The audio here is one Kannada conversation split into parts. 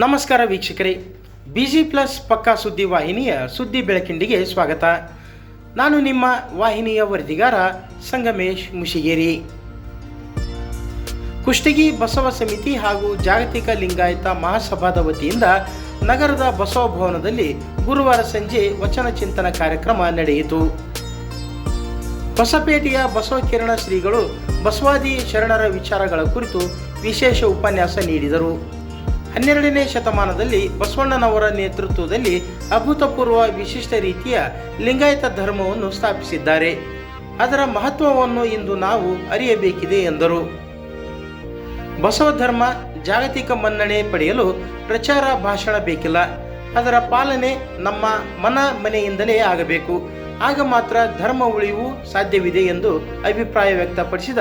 ನಮಸ್ಕಾರ ವೀಕ್ಷಕರೇ. ಬಿ ಜಿ ಪ್ಲಸ್ ಪಕ್ಕಾ ಸುದ್ದಿ ವಾಹಿನಿಯ ಸುದ್ದಿ ಬೆಳಕಿಂಡಿಗೆ ಸ್ವಾಗತ. ನಾನು ನಿಮ್ಮ ವಾಹಿನಿಯ ವರದಿಗಾರ ಸಂಗಮೇಶ್ ಮುಷಿಗೇರಿ. ಕುಷ್ಟಗಿ ಬಸವ ಸಮಿತಿ ಹಾಗೂ ಜಾಗತಿಕ ಲಿಂಗಾಯತ ಮಹಾಸಭಾದ ವತಿಯಿಂದ ನಗರದ ಬಸವ ಭವನದಲ್ಲಿ ಗುರುವಾರ ಸಂಜೆ ವಚನ ಚಿಂತನ ಕಾರ್ಯಕ್ರಮ ನಡೆಯಿತು. ಹೊಸಪೇಟೆಯ ಬಸವ ಕಿರಣ ಶ್ರೀಗಳು ಬಸವಾದಿ ಶರಣರ ವಿಚಾರಗಳ ಕುರಿತು ವಿಶೇಷ ಉಪನ್ಯಾಸ ನೀಡಿದರು. ಹನ್ನೆರಡನೇ ಶತಮಾನದಲ್ಲಿ ಬಸವಣ್ಣನವರ ನೇತೃತ್ವದಲ್ಲಿ ಅಭೂತಪೂರ್ವ ವಿಶಿಷ್ಟ ರೀತಿಯ ಲಿಂಗಾಯತ ಧರ್ಮವನ್ನು ಸ್ಥಾಪಿಸಿದ್ದಾರೆ. ಅದರ ಮಹತ್ವವನ್ನು ಇಂದು ನಾವು ಅರಿಯಬೇಕಿದೆ ಎಂದರು. ಬಸವ ಧರ್ಮ ಜಾಗತಿಕ ಮನ್ನಣೆ ಪಡೆಯಲು ಪ್ರಚಾರ ಭಾಷಣ ಬೇಕಿಲ್ಲ. ಅದರ ಪಾಲನೆ ನಮ್ಮ ಮನ ಮನೆಯಿಂದಲೇ ಆಗಬೇಕು. ಆಗ ಮಾತ್ರ ಧರ್ಮ ಉಳಿವು ಸಾಧ್ಯವಿದೆ ಎಂದು ಅಭಿಪ್ರಾಯ ವ್ಯಕ್ತಪಡಿಸಿದ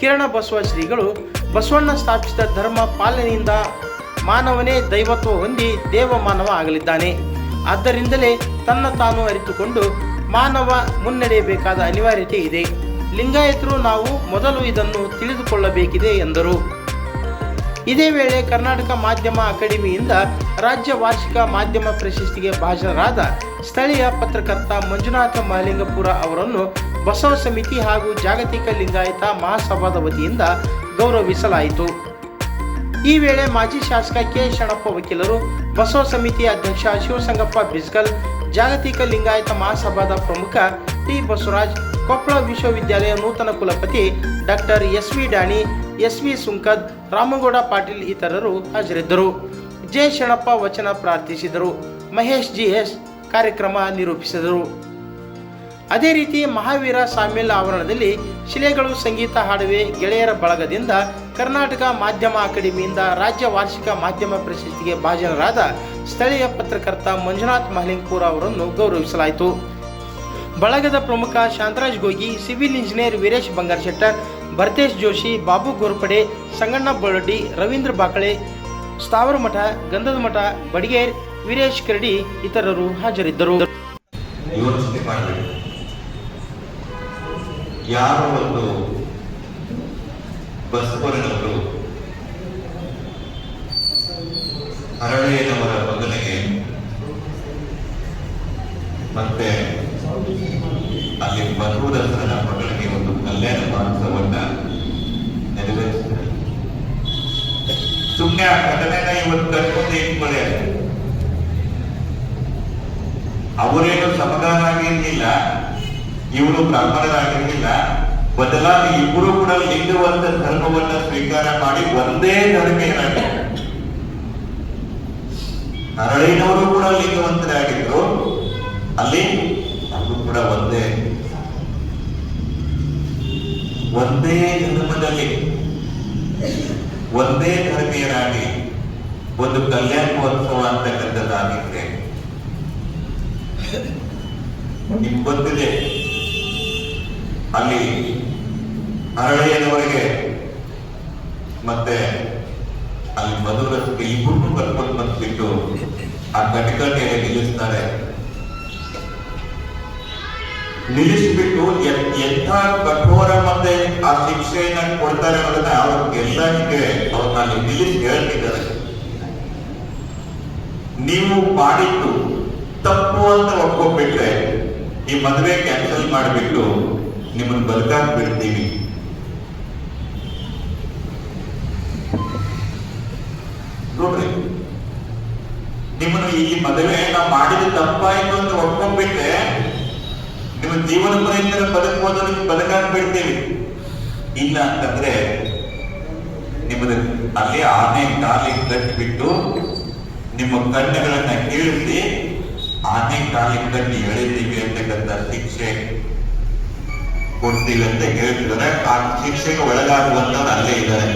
ಕಿರಣ ಬಸವ ಶ್ರೀಗಳು ಬಸವಣ್ಣ ಸ್ಥಾಪಿಸಿದ ಧರ್ಮ ಪಾಲನೆಯಿಂದ ಮಾನವನೇ ದೈವತ್ವ ಹೊಂದಿ ದೇವಮಾನವ ಆಗಲಿದ್ದಾನೆ ಆದ್ದರಿಂದಲೇ ತನ್ನ ತಾನು ಅರಿತುಕೊಂಡು ಮಾನವ ಮುನ್ನಡೆಯಬೇಕಾದ ಅನಿವಾರ್ಯತೆ ಇದೆ. ಲಿಂಗಾಯತರು ನಾವು ಮೊದಲು ಇದನ್ನು ತಿಳಿದುಕೊಳ್ಳಬೇಕಿದೆ ಎಂದರು. ಇದೇ ವೇಳೆ ಕರ್ನಾಟಕ ಮಾಧ್ಯಮ ಅಕಾಡೆಮಿಯಿಂದ ರಾಜ್ಯ ವಾರ್ಷಿಕ ಮಾಧ್ಯಮ ಪ್ರಶಸ್ತಿಗೆ ಭಾಜನರಾದ ಸ್ಥಳೀಯ ಪತ್ರಕರ್ತ ಮಂಜುನಾಥ ಮಹಲಿಂಗಪುರ ಅವರನ್ನು ಬಸವ ಸಮಿತಿ ಹಾಗೂ ಜಾಗತಿಕ ಲಿಂಗಾಯತ ಮಹಾಸಭಾದ ವತಿಯಿಂದ ಗೌರವಿಸಲಾಯಿತು. ಈ ವೇಳೆ ಮಾಜಿ ಶಾಸಕ ಕೆ ಶಣಪ್ಪ ವಕೀಲರು ಬಸವ ಸಮಿತಿ ಅಧ್ಯಕ್ಷ ಶಿವಸಂಗಪ್ಪ ಬಿಸ್ಗಲ್, ಜಾಗತಿಕ ಲಿಂಗಾಯತ ಮಹಾಸಭಾದ ಪ್ರಮುಖ ಟಿ ಬಸವರಾಜ್, ಕೊಪ್ಪಳ ವಿಶ್ವವಿದ್ಯಾಲಯ ನೂತನ ಕುಲಪತಿ doctor S V Dani, S V Sunkad, Ramagouda Patil ಇತರರು ಹಾಜರಿದ್ದರು. ಜೆ ಶಣಪ್ಪ ವಚನ ಪ್ರಾರ್ಥಿಸಿದರು. ಮಹೇಶ್ ಜಿ ಎಸ್ ಕಾರ್ಯಕ್ರಮ ನಿರೂಪಿಸಿದರು. ಅದೇ ರೀತಿ ಮಹಾವೀರ ಸಾಮ್ಯಲ್ ಆವರಣದಲ್ಲಿ ಶಿಲೆಗಳು ಸಂಗೀತ ಹಾಡುವೆ ಗೆಳೆಯರ ಬಳಗದಿಂದ ಕರ್ನಾಟಕ ಮಾಧ್ಯಮ ಅಕಾಡೆಮಿಯಿಂದ ರಾಜ್ಯ ವಾರ್ಷಿಕ ಮಾಧ್ಯಮ ಪ್ರಶಸ್ತಿಗೆ ಭಾಜನರಾದ ಸ್ಥಳೀಯ ಪತ್ರಕರ್ತ ಮಂಜುನಾಥ್ ಮಹಲಿಂಗ್ಪುರ ಅವರನ್ನು ಗೌರವಿಸಲಾಯಿತು. ಬಳಗದ ಪ್ರಮುಖ ಶಾಂತರಾಜ್ ಗೋಗಿ, ಸಿವಿಲ್ ಇಂಜಿನಿಯರ್ ವೀರೇಶ್ ಬಂಗಾರಶೆಟ್ಟರ್ ಭರತೇಶ್ ಜೋಶಿ, ಬಾಬು ಗೋರ್ಪಡೆ, ಸಂಗಣ್ಣ ಬಳ್ಳಡ್ಡಿ ರವೀಂದ್ರ ಬಾಕಳೆ, ಸ್ಥಾವರ ಮಠ, ಗಂಧದ ಮಠ, ಬಡಿಗೇರ್, ವೀರೇಶ್ ಕರಡಿ ಇತರರು ಹಾಜರಿದ್ದರು. ಯಾರೋ ಒಂದು ಬಸವಣ್ಣನವರು ಹರಳೆಯನವರ ಬದಲಿಗೆ ಮತ್ತೆ ಅಲ್ಲಿ ಮಧುರಸನ ಮಗಳಿಗೆ ಒಂದು ಕಲ್ಯಾಣ ಮಹೋತ್ಸವವನ್ನ ನೆರವೇರಿಸಿದ್ದಾರೆ ಸುಮ್ಮನೆ ಆ ಘಟನೆನ ಇವತ್ತು ಕಟ್ಕೊಂಡು ಇಟ್ಕೊಳ್ಳಿ ಅವರೇನು ಸಮಾಧಾನ ಆಗಿರ್ಲಿಲ್ಲ, ಇವರು ಬ್ರಾಹ್ಮಣರಾಗಿರ್ಲಿಲ್ಲ ಬದಲಾಗಿ ಇಬ್ಬರು ಕೂಡ ಲಿಂಗವಂತ ಧರ್ಮವನ್ನ ಸ್ವೀಕಾರ ಮಾಡಿ ಒಂದೇ ಧರ್ಮೀಯರಾಗಿದ್ದಾರೆ ನರಳಿನವರು ಕೂಡ ಲಿಂಗವಂತರಾಗಿದ್ರು. ಅಲ್ಲಿ ಅವರು ಕೂಡ ಒಂದೇ. ಒಂದೇ ಜನ್ಮದಲ್ಲಿ ಒಂದೇ ಧರ್ಮೀಯರಾಗಿ ಒಂದು ಕಲ್ಯಾಣ ಮಹೋತ್ಸವ ಅಂತಕ್ಕಂಥದ್ದಾಗಿದ್ರೆ ನಿಮ್ಗೆ ಗೊತ್ತಿದೆ, ಅಲ್ಲಿ ಹರಳೆಯನವರಿಗೆ ಮತ್ತೆ ಅಲ್ಲಿ ಮಧುರಕ್ಕೆ ಇಬ್ಬರು ಕರ್ಕೊಂಡು ಬಂದ್ಬಿಟ್ಟು ಆ ಕಟಕಟೆಯಲ್ಲಿ ನಿಲ್ಲಿಸ್ತಾರೆ. ನಿಲ್ಲಿಸ್ಬಿಟ್ಟು ಎಂಥ ಕಠೋರ ಮತ್ತೆ ಆ ಶಿಕ್ಷೆಯನ್ನ ಕೊಡ್ತಾರೆ ಅನ್ನೋದನ್ನ ಅವ್ರಿಗೆಲ್ಲರಿಗೆ ಅವ್ರನ್ನ ಅಲ್ಲಿ ನಿಲ್ಲಿಸಿ ಹೇಳ್ತಿದ್ದಾರೆ. ನೀವು ಮಾಡಿದ್ದು ತಪ್ಪು ಅಂತ ಒಪ್ಕೊಂಡ್ಬಿಟ್ರೆ ಈ ಮದುವೆ ಕ್ಯಾನ್ಸಲ್ ಮಾಡಿಬಿಟ್ಟು ನಿಮ್ಮನ್ನು ಬದುಕಾಕ್ ಬಿಡ್ತೀವಿ ನೋಡ್ರಿ ನಿಮ್ಮನ್ನು ಈ ಮದುವೆ ನಾವು ಮಾಡಿದ ತಪ್ಪಾಯ್ತು ಅಂತ ಒಪ್ಕೊಂಡ್ಬಿಟ್ರೆ ನಿಮ್ಮ ಜೀವನ ಪರ್ಯಂತ ಬದುಕಬಹುದು ನಿಮ್ಗೆ ಬದುಕಾಗಿ ಬಿಡ್ತೀವಿ ಇಲ್ಲ ಅಂತಂದ್ರೆ ನಿಮ್ಮದು ಅಲ್ಲಿ ಆನೆ ಕಾಲಿ ಕಟ್ಟಿಬಿಟ್ಟು ನಿಮ್ಮ ಕಣ್ಣುಗಳನ್ನ ಕೀಳಿಸಿ ಆನೆ ಕಾಲಿ ಕಟ್ಟಿ ಎಳಿತೀವಿ ಅಂತಕ್ಕಂಥ ಶಿಕ್ಷೆ ಕೊಡ್ತೀವಿ ಅಂತ ಹೇಳ್ತಿದ್ದಾರೆ. ಆ ಶಿಕ್ಷೆಗೆ ಒಳಗಾಗುವಂತವ್ರು ಅಲ್ಲೇ ಇದ್ದಾರೆ.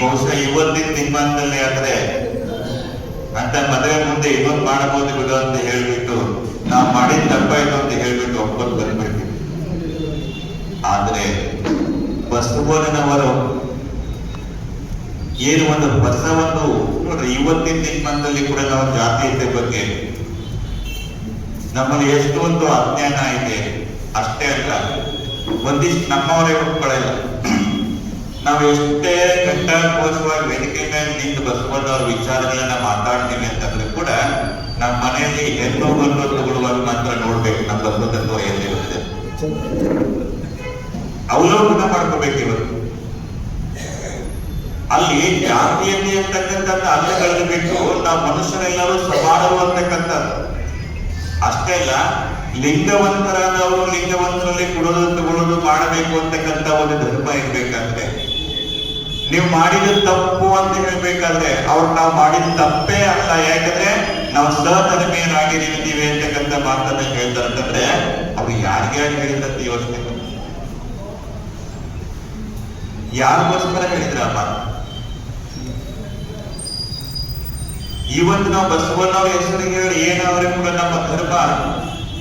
ಬಹುಶಃ ಇವತ್ತಿನ ದಿನಮಾನದಲ್ಲಿ ಆದ್ರೆ ಅಂತ ಮದುವೆ ಮುಂದೆ ಇವತ್ತು ಮಾಡಬಹುದು ಬಿಡು ಅಂತ ಹೇಳ್ಬಿಟ್ಟು ನಾವು ಮಾಡಿದ ತಪ್ಪಾಯ್ತು ಅಂತ ಹೇಳ್ಬಿಟ್ಟು ಒಪ್ಕೊಂಡು ಬಂದ್ಬಿಡ್ತೀವಿ. ಆದ್ರೆ ಬಸವನವರು ಏನು ಒಂದು ಬಸವನ್ನು ನೋಡ್ರಿ ಇವತ್ತಿನ ದಿನಮಾನದಲ್ಲಿ ಕೂಡ ನಾವು ಜಾತೀಯತೆ ಬಗ್ಗೆ ನಮ್ಮಲ್ಲಿ ಎಷ್ಟು ಒಂದು ಅಜ್ಞಾನ ಇದೆ, ಅಷ್ಟೇ ಅಲ್ಲ, ಒಂದಿಷ್ಟು ನಮ್ಮವರೇ ಒಪ್ಕೊಳ್ಳಲ್ಲ ನಾವು ಎಷ್ಟೇ ಘಂಟಾಘೋಷವಾಗಿ ವೇದಿಕೆ ಮೇಲೆ ನಿಂತು ಬಸವಣ್ಣವ್ರ ವಿಚಾರಗಳನ್ನ ಮಾತಾಡ್ತೀವಿ ಅಂತಂದ್ರೆ ಕೂಡ ನಮ್ಮ ಮನೆಯಲ್ಲಿ ಎಲ್ಲೋ ಬಂದು ತಗೊಳ್ಳುವಾಗ ಮಾತ್ರ ನೋಡ್ಬೇಕು ನಮ್ಮ ಬಸವ ತತ್ವ ಎಲ್ಲಿರುತ್ತೆ. ಅವಲೋಕನ ಮಾಡ್ಕೋಬೇಕು ಇವತ್ತು ಅಲ್ಲಿ ಜಾತಿಯಲ್ಲಿ ಅಂತಕ್ಕಂಥದ್ದು ಅಲ್ಲೇ ಬಿಟ್ಟು ನಾವು ಮನುಷ್ಯರೆಲ್ಲರೂ ಸಮಾನರು ಅಂತಕ್ಕಂಥದ್ದು. ಅಷ್ಟೇ ಅಲ್ಲ, ಲಿಂಗವಂತರಾದವರು ಲಿಂಗವಂತರಲ್ಲಿ ಕೊಡೋದು ತಗೊಳ್ಳೋದು ಮಾಡಬೇಕು ಅಂತಕ್ಕಂಥ ಒಂದು ಧರ್ಮ ಇರ್ಬೇಕಾದ್ರೆ ನೀವು ಮಾಡಿದ ತಪ್ಪು ಅಂತ ಹೇಳ್ಬೇಕಾದ್ರೆ ಅವ್ರು ನಾವು ಮಾಡಿದ ತಪ್ಪೇ ಅಲ್ಲ. ಯಾಕಂದ್ರೆ ನಾವು ಸಹಧರ್ಮೀಯರಾಗಿದ್ದೀವಿ ಅಂತಕ್ಕಂಥ ಮಾತನ್ನ ಹೇಳ್ತಾರೆ ಅಂತಂದ್ರೆ ಅವ್ರು ಯಾರಿಗೆ ಯಾರು ಹೇಳಿದಂತ ಯೋಚನೆ. ಯಾರಿಗೋಸ್ಕರ ಹೇಳಿದ್ರ ಆ ಮಾತು ಇವತ್ತು ನಾವು ಬಸವಣ್ಣವ್ರ ಹೆಸರಿಗೆ ಹೇಳಿ ಏನಾದ್ರೆ ಕೂಡ ನಮ್ಮ ಧರ್ಮ?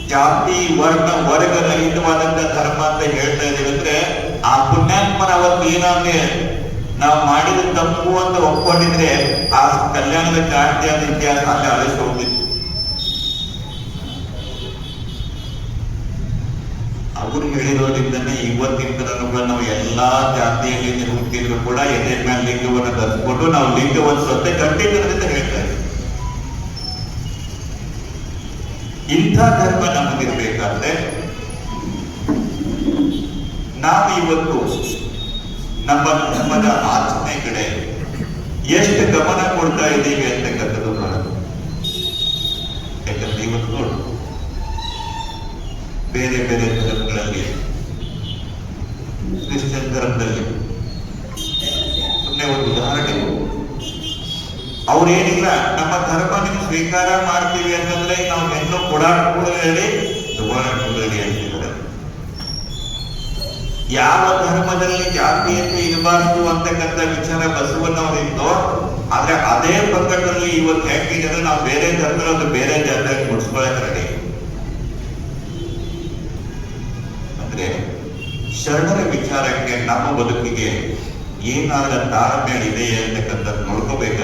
ಜಾತಿ, ವರ್ಣ, ವರ್ಗ, ರಹಿತವಾದಂತ ಧರ್ಮ ಅಂತ ಹೇಳ್ತಾ ಇದೀವಿ ಅಂದ್ರೆ ಆ ಪುಣ್ಯಾತ್ಮನ ಅವತ್ತು ಏನಾದ್ರೆ ನಾವು ಮಾಡಿದ ತಪ್ಪು ಅಂತ ಒಪ್ಕೊಂಡಿದ್ರೆ ಆ ಕಲ್ಯಾಣದ ಕ್ರಾಂತಿಯಾದ ಇತಿಹಾಸ ಅಲ್ಲಿ ಅಳಿಸಿ ಹೋಗ್ತಿತ್ತು. ಅವರು ಹೇಳಿರೋದ್ರಿಂದನೇ ಇವತ್ತಿನ ತನಕ ನಾವು ಎಲ್ಲಾ ಜಾತಿಯಲ್ಲಿ ಹುಟ್ಟಿದ್ರು ಕೂಡ ಎದೆ ಮೇಲೆ ಲಿಂಗವನ್ನು ತರಿಸ್ಕೊಂಡು ನಾವು ಲಿಂಗವನ್ನು ಸತ್ಯ ಗಟ್ಟಿತನದಿಂದ ಹೇಳ್ತಾರೆ ಇಂಥ ಧರ್ಮ ನಮಗಿರ್ಬೇಕಾದ್ರೆ, ನಾವು ಇವತ್ತು ನಮ್ಮ ಧರ್ಮದ ಆಚರಣೆ ಕಡೆ ಎಷ್ಟು ಗಮನ ಕೊಡ್ತಾ ಇದ್ದೀವಿ ಅಂತಕ್ಕಂಥದ್ದು ನೋಡೋದು ಯಾಕಂದ್ರೆ ಬೇರೆ ಬೇರೆ ಧರ್ಮಗಳಲ್ಲಿ, ಕ್ರಿಶ್ಚಿಯನ್ ಧರ್ಮದಲ್ಲಿ. ಸುಮ್ಮನೆ ಒಂದು ಉದಾಹರಣೆ. ಅವ್ರೇನಿಲ್ಲ, ನಮ್ಮ ಧರ್ಮ ನೀವು ಸ್ವೀಕಾರ ಮಾಡ್ತೀವಿ ಅಂತಂದ್ರೆ ನಾವು ಹೆಣ್ಣು ಕೊಡಾಟ ಕೂಡಲೇ ಹೇಳಿ ಕೂಡಲೇ ಅಂತಿದ್ದಾರೆ ಯಾವ ಧರ್ಮದಲ್ಲಿ ಜಾತಿಯತೆ ಇರಬಾರದು ಅಂತಕ್ಕಂಥ ವಿಚಾರ ಬಸವಣ್ಣವರಿತ್ತೋ ಆದ್ರೆ ಅದೇ ಪಕ್ಕದಲ್ಲಿ ಇವತ್ತು ಹೆಂಗಿದ್ರೆ ನಾವು ಬೇರೆ ಧರ್ಮದ ಬೇರೆ ಜಾತಿಯಾಗಿ ಮುಡಿಸ್ಕೊಳಕ್ ರೆಡಿ ಅಂದ್ರೆ ಶರಣರ ವಿಚಾರಕ್ಕೆ ನಮ್ಮ ಬದುಕಿಗೆ ಏನಾದ ತಾರತಮ್ಯ ಇದೆ ಅಂತಕ್ಕಂಥದ್ದು ನೋಡ್ಕೋಬೇಕು